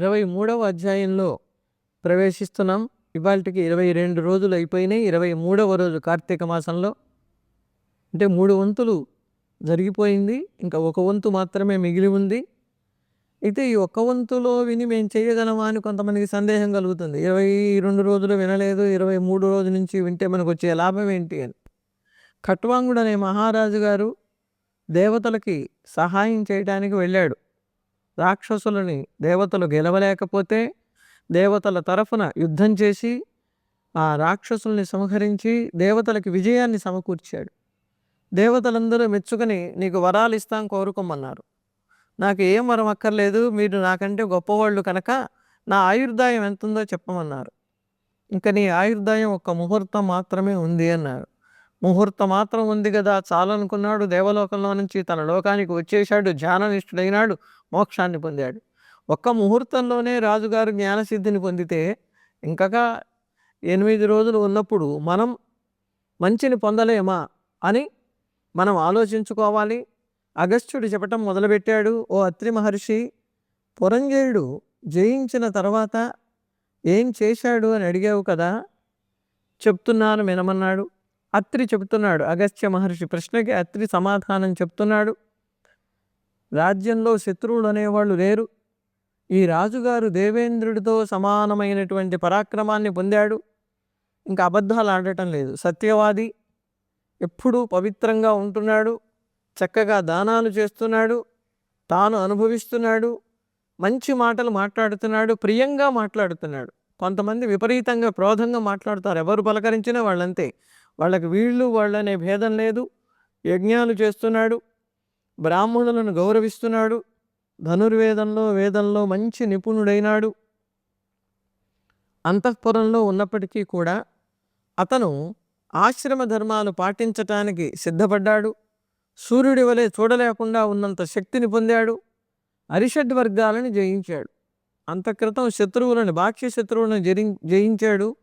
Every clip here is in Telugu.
ఇరవై మూడవ అధ్యాయంలో ప్రవేశిస్తున్నాం. ఇవాళకి ఇరవై రెండు రోజులు అయిపోయినాయి. ఇరవై మూడవ రోజు కార్తీక మాసంలో. అంటే మూడు వంతులు జరిగిపోయింది. ఇంకా ఒక వంతు మాత్రమే మిగిలి ఉంది. అయితే ఈ ఒక్క వంతులో విని మేము చేయగలమా అని కొంతమందికి సందేహం కలుగుతుంది. ఇరవై రెండు రోజులు వినలేదు. ఇరవై మూడు రోజుల నుంచి వింటే మనకు వచ్చే లాభం ఏంటి అని. ఖట్వాంగుడు అనే మహారాజు గారు దేవతలకి సహాయం చేయడానికి వెళ్ళాడు. రాక్షసులని దేవతలు గెలవలేకపోతే దేవతల తరఫున యుద్ధం చేసి ఆ రాక్షసుల్ని సంహరించి దేవతలకి విజయాన్ని సమకూర్చాడు. దేవతలందరూ మెచ్చుకొని నీకు వరాలు ఇస్తాం కోరుకోమన్నారు. నాకు ఏం వరం అక్కర్లేదు మీరు నాకంటే గొప్పవాళ్ళు కనుక నా ఆయుర్దాయం ఎంత ఉందో చెప్పమన్నారు. ఇంకా నీ ఆయుర్దాయం ఒక ముహూర్తం మాత్రమే ఉంది అన్నారు. ముహూర్తం మాత్రం ఉంది కదా చాలనుకున్నాడు దేవలోకంలో నుంచి తన లోకానికి వచ్చేశాడు ధ్యాననిష్ఠుడైనాడు మోక్షాన్ని పొందాడు. ఒక్క ముహూర్తంలోనే రాజుగారు జ్ఞానసిద్ధిని పొందితే ఇంకగా ఎనిమిది రోజులు ఉన్నప్పుడు మనం మంచిని పొందలేమా అని మనం ఆలోచించుకోవాలి. అగస్త్యుడు చెప్పటం మొదలుపెట్టాడు ఓ అత్రి మహర్షి పురంజయుడు జయించిన తర్వాత ఏం చేశాడు అని అడిగావు కదా చెప్తున్నాను వినమన్నాడు. అత్రి చెప్తున్నాడు అగస్త్య మహర్షి. ప్రశ్నకి అత్రి సమాధానం చెప్తున్నాడు. రాజ్యంలో శత్రువులు అనేవాళ్ళు లేరు. ఈ రాజుగారు దేవేంద్రుడితో సమానమైనటువంటి పరాక్రమాన్ని పొందాడు. ఇంకా అబద్ధాలు ఆడటం లేదు. సత్యవాది ఎప్పుడూ పవిత్రంగా ఉంటున్నాడు. చక్కగా దానాలు చేస్తున్నాడు. తాను అనుభవిస్తున్నాడు. మంచి మాటలు మాట్లాడుతున్నాడు. ప్రియంగా మాట్లాడుతున్నాడు. కొంతమంది విపరీతంగా క్రోధంగా మాట్లాడతారు. ఎవరు పలకరించినా వాళ్ళంతే. వాళ్ళకి వీళ్ళు వాళ్ళనే భేదం లేదు. యజ్ఞాలు చేస్తున్నాడు. బ్రాహ్మణులను గౌరవిస్తున్నాడు. ధనుర్వేదంలో వేదంలో మంచి నిపుణుడైనాడు. అంతఃపురంలో ఉన్నప్పటికీ కూడా అతను ఆశ్రమ ధర్మాలు పాటించటానికి సిద్ధపడ్డాడు. సూర్యుడి వలె చూడలేకుండా ఉన్నంత శక్తిని పొందాడు. అరిషడ్ వర్గాలను జయించాడు. అంతక్రితం శత్రువులను బాహ్య శత్రువులను జరి జయించాడు.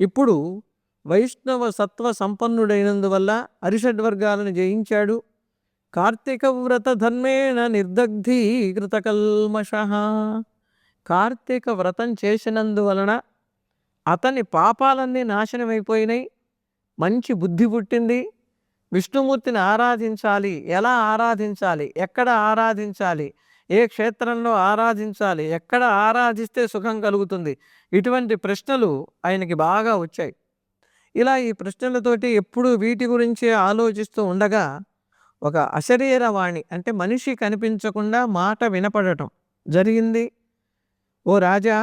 ఇప్పుడు వైష్ణవ సత్వ సంపన్నుడైనందువల్ల అరిషడ్ వర్గాలను జయించాడు. కార్తీక వ్రత ధర్మేణ నిర్దగ్ధీకృత కల్మష. కార్తీక వ్రతం చేసినందువలన అతని పాపాలన్నీ నాశనమైపోయినాయి మంచి బుద్ధి పుట్టింది. విష్ణుమూర్తిని ఆరాధించాలి. ఎలా ఆరాధించాలి? ఎక్కడ ఆరాధించాలి? ఏ క్షేత్రంలో ఆరాధించాలి? ఎక్కడ ఆరాధిస్తే సుఖం కలుగుతుంది? ఇటువంటి ప్రశ్నలు ఆయనకి బాగా వచ్చాయి. ఇలా ఈ ప్రశ్నలతోటి ఎప్పుడు వీటి గురించి ఆలోచిస్తూ ఉండగా ఒక అశరీరవాణి అంటే మనిషి కనిపించకుండా మాట వినపడటం జరిగింది. ఓ రాజా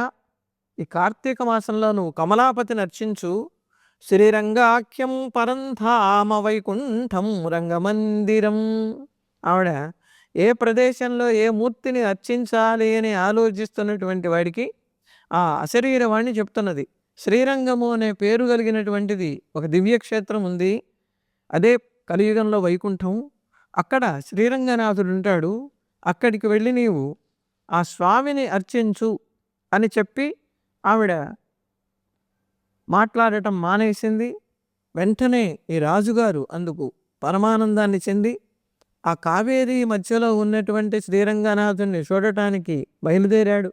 ఈ కార్తీక మాసంలో నువ్వు కమలాపతిని అర్చించు శ్రీరంగాఖ్యం పరంధామ వైకుంఠం రంగమందిరం. ఆవిడ ఏ ప్రదేశంలో ఏ మూర్తిని అర్చించాలి అని ఆలోచిస్తున్నటువంటి వాడికి ఆ అశరీరవాణి చెప్తున్నది. శ్రీరంగము అనే పేరు కలిగినటువంటిది ఒక దివ్యక్షేత్రం ఉంది. అదే కలియుగంలో వైకుంఠం. అక్కడ శ్రీరంగనాథుడు ఉంటాడు. అక్కడికి వెళ్ళి నీవు ఆ స్వామిని అర్చించు అని చెప్పి ఆవిడ మాట్లాడటం మానేసింది. వెంటనే ఈ రాజుగారు అందుకు పరమానందాన్ని చెంది ఆ కావేరీ మధ్యలో ఉన్నటువంటి శ్రీరంగనాథుణ్ణి చూడటానికి బయలుదేరాడు.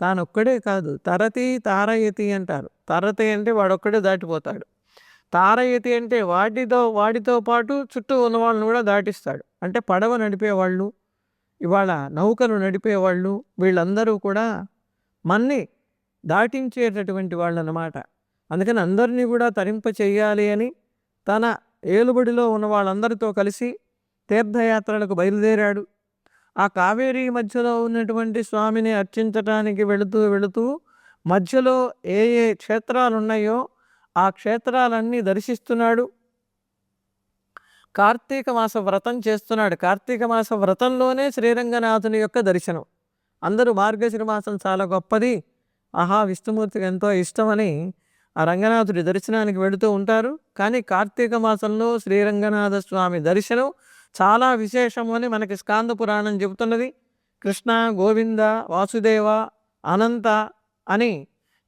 తానొక్కడే కాదు తరతి తారయతి అంటారు. తరతి అంటే వాడొక్కడే దాటిపోతాడు. తారయతి అంటే వాటితో వాటితో పాటు చుట్టూ ఉన్న వాళ్ళని కూడా దాటిస్తాడు. అంటే పడవ నడిపేవాళ్ళు ఇవాళ నౌకను నడిపేవాళ్ళు వీళ్ళందరూ కూడా మన్ని దాటించేటటువంటి వాళ్ళు అన్నమాట అందుకని అందరినీ కూడా తరింప చేయాలి అని తన ఏలుబడిలో ఉన్న వాళ్ళందరితో కలిసి తీర్థయాత్రలకు బయలుదేరాడు. ఆ కావేరీ మధ్యలో ఉన్నటువంటి స్వామిని అర్చించటానికి వెళుతూ వెళుతూ మధ్యలో ఏ ఏ క్షేత్రాలు ఉన్నాయో ఆ క్షేత్రాలన్నీ దర్శిస్తున్నాడు. కార్తీక మాస వ్రతం చేస్తున్నాడు. కార్తీక మాస వ్రతంలోనే శ్రీరంగనాథుని యొక్క దర్శనం. అందరూ మార్గశిర మాసం చాలా గొప్పది. ఆహా విష్ణుమూర్తికి ఎంతో ఇష్టమని ఆ రంగనాథుడి దర్శనానికి వెళుతూ ఉంటారు. కానీ కార్తీక మాసంలో శ్రీరంగనాథ స్వామి దర్శనం చాలా విశేషం అని మనకి స్కాంద పురాణం చెబుతున్నది. కృష్ణ గోవింద వాసుదేవ అనంత అని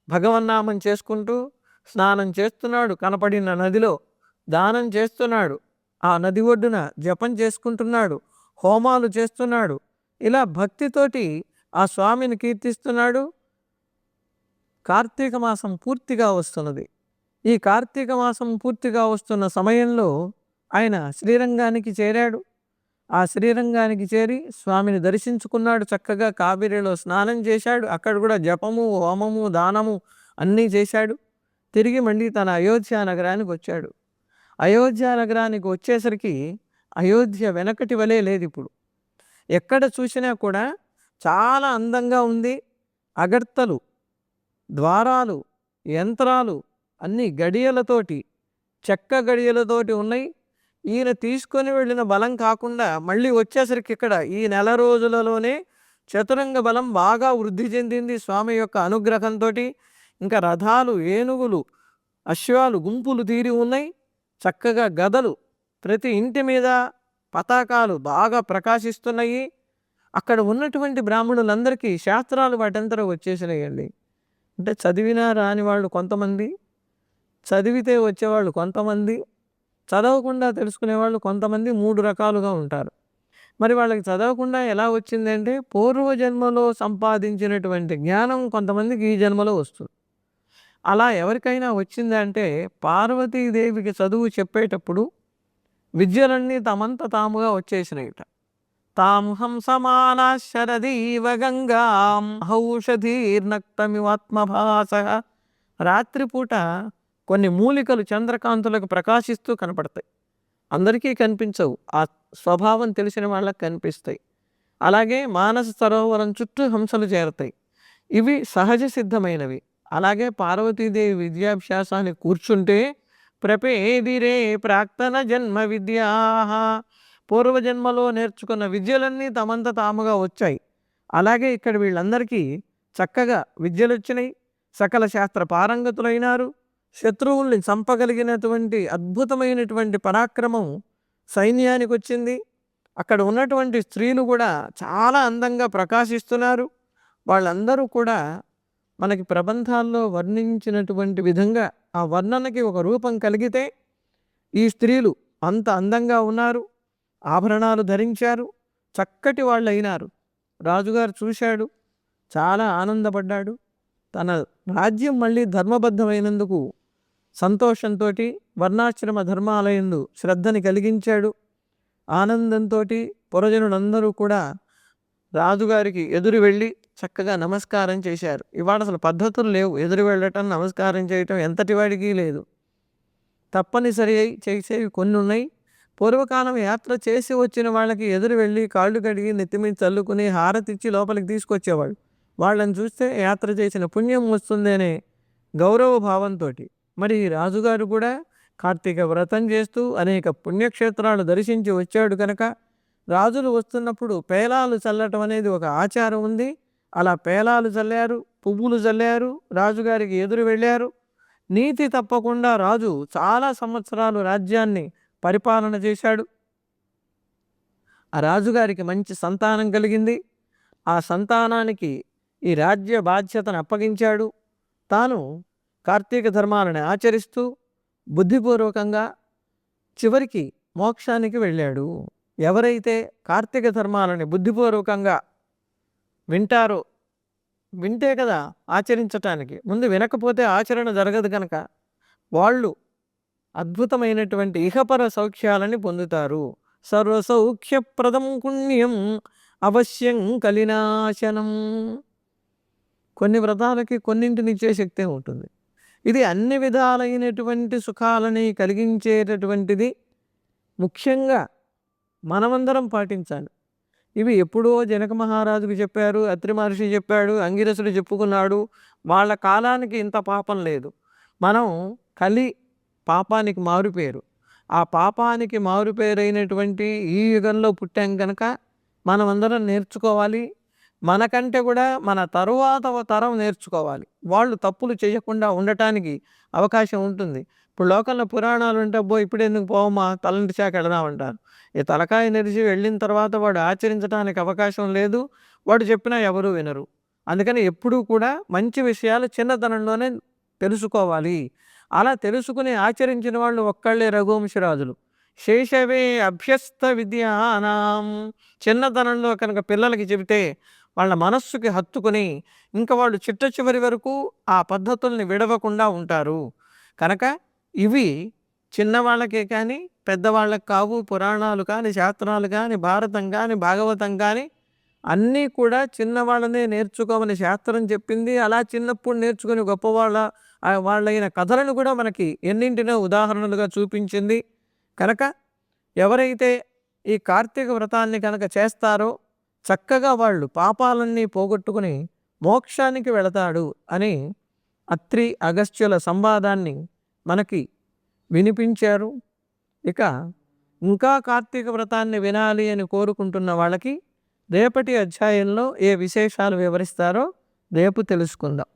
భగవన్నామం చేసుకుంటూ స్నానం చేస్తున్నాడు. కనపడిన నదిలో దానం చేస్తున్నాడు. ఆ నది ఒడ్డున జపం చేసుకుంటున్నాడు. హోమాలు చేస్తున్నాడు. ఇలా భక్తితోటి ఆ స్వామిని కీర్తిస్తున్నాడు. కార్తీక మాసం పూర్తిగా వస్తున్నది. ఈ కార్తీక మాసం పూర్తిగా వస్తున్న సమయంలో ఆయన శ్రీరంగానికి చేరాడు. ఆ శ్రీరంగానికి చేరి స్వామిని దర్శించుకున్నాడు. చక్కగా కాబేరిలో స్నానం చేశాడు. అక్కడ కూడా జపము హోమము దానము అన్నీ చేశాడు. తిరిగి మళ్ళీ తన అయోధ్య నగరానికి వచ్చాడు. అయోధ్య నగరానికి వచ్చేసరికి అయోధ్య వెనకటి వలె లేదు ఇప్పుడు. ఎక్కడ చూసినా కూడా చాలా అందంగా ఉంది. అగర్తలు ద్వారాలు యంత్రాలు అన్ని గడియలతోటి చెక్క గడియలతోటి ఉన్నాయి. ఈయన తీసుకొని వెళ్ళిన బలం కాకుండా మళ్ళీ వచ్చేసరికి ఇక్కడ ఈ నెల రోజులలోనే చతురంగ బలం బాగా వృద్ధి చెందింది స్వామి యొక్క అనుగ్రహంతో ఇంకా రథాలు ఏనుగులు అశ్వాలు గుంపులు తీరి ఉన్నాయి. చక్కగా గదలు ప్రతి ఇంటి మీద పతాకాలు బాగా ప్రకాశిస్తున్నాయి. అక్కడ ఉన్నటువంటి బ్రాహ్మణులందరికీ శాస్త్రాలు వాటంతరం వచ్చేసినాయండి. అంటే చదివినా రాని వాళ్ళు కొంతమంది చదివితే వచ్చేవాళ్ళు కొంతమంది చదవకుండా తెలుసుకునే వాళ్ళు కొంతమంది మూడు రకాలుగా ఉంటారు. మరి వాళ్ళకి చదవకుండా ఎలా వచ్చిందంటే పూర్వజన్మలో సంపాదించినటువంటి జ్ఞానం కొంతమందికి ఈ జన్మలో వస్తుంది. అలా ఎవరికైనా వచ్చిందంటే పార్వతీదేవికి చదువు చెప్పేటప్పుడు విద్యలన్నీ తమంత తాముగా వచ్చేసినాయిట. తాం హంసమాన శరదీవ గంగాం హౌషధీర్నక్తమివాత్మభాస. రాత్రిపూట కొన్ని మూలికలు చంద్రకాంతులకు ప్రకాశిస్తూ కనపడతాయి. అందరికీ కనిపించవు. ఆ స్వభావం తెలిసిన వాళ్ళకి కనిపిస్తాయి. అలాగే మానస సరోవరం చుట్టూ హంసలు చేరతాయి. ఇవి సహజ సిద్ధమైనవి. అలాగే పార్వతీదేవి విద్యాభ్యాసాన్ని కూర్చుంటే ప్రపేదిరే ప్రాక్తన జన్మ విద్యా పూర్వజన్మలో నేర్చుకున్న విద్యలన్నీ తమంత తాముగా వచ్చాయి. అలాగే ఇక్కడ వీళ్ళందరికీ చక్కగా విద్యలు వచ్చినాయి సకల శాస్త్ర పారంగతులైనారు శత్రువుల్ని చంపగలిగినటువంటి అద్భుతమైనటువంటి పరాక్రమం సైన్యానికి వచ్చింది అక్కడ ఉన్నటువంటి స్త్రీలు కూడా చాలా అందంగా ప్రకాశిస్తున్నారు. వాళ్ళందరూ కూడా మనకి ప్రబంధాల్లో వర్ణించినటువంటి విధంగా ఆ వర్ణనకి ఒక రూపం కలిగితే ఈ స్త్రీలు అంత అందంగా ఉన్నారు ఆభరణాలు ధరించారు చక్కటి వాళ్ళు అయినారు రాజుగారు చూశాడు చాలా ఆనందపడ్డాడు. తన రాజ్యం మళ్ళీ ధర్మబద్ధమైనందుకు సంతోషంతో వర్ణాశ్రమ ధర్మాలయందు శ్రద్ధని కలిగించాడు. ఆనందంతో పురజనులందరూ కూడా రాజుగారికి ఎదురు వెళ్ళి చక్కగా నమస్కారం చేశారు. ఇవాళ అసలు పద్ధతులు లేవు. ఎదురు వెళ్ళటం నమస్కారం చేయటం ఎంతటి వాడికి లేదు. తప్పనిసరి అయి చేసేవి కొన్ని ఉన్నాయి. పూర్వకాలం యాత్ర చేసి వచ్చిన వాళ్ళకి ఎదురు వెళ్ళి కాళ్ళు కడిగి నెత్తిమీద చల్లుకుని హారతిచ్చి లోపలికి తీసుకొచ్చేవాళ్ళు. వాళ్ళని చూస్తే యాత్ర చేసిన పుణ్యం వస్తుంది అనే గౌరవ భావంతో మరి రాజుగారు కూడా కార్తీక వ్రతం చేస్తూ అనేక పుణ్యక్షేత్రాలు దర్శించి వచ్చాడు కనుక రాజులు వస్తున్నప్పుడు పేలాలు చల్లటం అనేది ఒక ఆచారం ఉంది. అలా పేలాలు చల్లారు పువ్వులు చల్లారు రాజుగారికి ఎదురు వెళ్ళారు. నీతి తప్పకుండా రాజు చాలా సంవత్సరాలు రాజ్యాన్ని పరిపాలన చేశాడు. ఆ రాజుగారికి మంచి సంతానం కలిగింది. ఆ సంతానానికి ఈ రాజ్య బాధ్యతను అప్పగించాడు. తాను కార్తీక ధర్మాలను ఆచరిస్తూ బుద్ధిపూర్వకంగా చివరికి మోక్షానికి వెళ్ళాడు. ఎవరైతే కార్తీక ధర్మాలని బుద్ధిపూర్వకంగా వింటారో వింటే కదా ఆచరించటానికి. ముందు వినకపోతే ఆచరణ జరగదు కనుక వాళ్ళు అద్భుతమైనటువంటి ఇహపర సౌఖ్యాలని పొందుతారు. సర్వసౌఖ్యప్రదం పుణ్యం అవశ్యం కలినాశనం. కొన్ని వ్రతాలకి కొన్నింటినిచ్చే శక్తి ఉంటుంది. ఇది అన్ని విధాలైనటువంటి సుఖాలని కలిగించేటటువంటిది ముఖ్యంగా మనమందరం పాటించాలి. ఇవి ఎప్పుడో జనక మహారాజుకు చెప్పారు అత్రి మహర్షి చెప్పాడు అంగిరసుడు చెప్పుకున్నాడు వాళ్ళ కాలానికి ఇంత పాపం లేదు. మనం కలి పాపానికి మారుపేరు. ఆ పాపానికి మారుపేరైనటువంటి ఈ యుగంలో పుట్టాం కనుక మనమందరం నేర్చుకోవాలి మనకంటే కూడా మన తరువాత తరం నేర్చుకోవాలి. వాళ్ళు తప్పులు చేయకుండా ఉండటానికి అవకాశం ఉంటుంది. ఇప్పుడు లోకల్లో పురాణాలు ఉంటే అబ్బో! ఇప్పుడు ఎందుకు పోవమ్మా? తలంటి శాఖ వెళదామంటారు ఈ తలకాయ నెరిచి వెళ్ళిన తర్వాత వాడు ఆచరించడానికి అవకాశం లేదు. వాడు చెప్పినా ఎవరూ వినరు. అందుకని ఎప్పుడూ కూడా మంచి విషయాలు చిన్నతనంలోనే తెలుసుకోవాలి. అలా తెలుసుకుని ఆచరించిన వాళ్ళు ఒక్కళ్ళే రఘువంశరాజులు. శేషవే అభ్యస్త విద్యానాం. చిన్నతనంలో కనుక పిల్లలకి చెబితే వాళ్ళ మనస్సుకి హత్తుకుని ఇంకా వాళ్ళు చిట్ట చివరి వరకు ఆ పద్ధతుల్ని విడవకుండా ఉంటారు. కనుక ఇవి చిన్నవాళ్ళకే కానీ పెద్దవాళ్ళకి కావు పురాణాలు కానీ శాస్త్రాలు కానీ భారతం కానీ భాగవతం కానీ అన్నీ కూడా చిన్నవాళ్ళనే నేర్చుకోమని శాస్త్రం చెప్పింది. అలా చిన్నప్పుడు నేర్చుకుని గొప్పవాళ్ళ వాళ్ళైన కథలను కూడా మనకి ఎన్నింటినో ఉదాహరణలుగా చూపించింది. కనుక ఎవరైతే ఈ కార్తీక వ్రతాన్ని కనుక చేస్తారో చక్కగా వాళ్ళు పాపాలన్నీ పోగొట్టుకుని మోక్షానికి వెళతాడు అని అత్రి అగస్త్యుల సంవాదాన్ని మనకి వినిపించారు. ఇక ఇంకా కార్తీక వ్రతాన్ని వినాలి అని కోరుకుంటున్న వాళ్ళకి రేపటి అధ్యాయంలో ఏ విశేషాలు వివరిస్తారో రేపు తెలుసుకుందాం.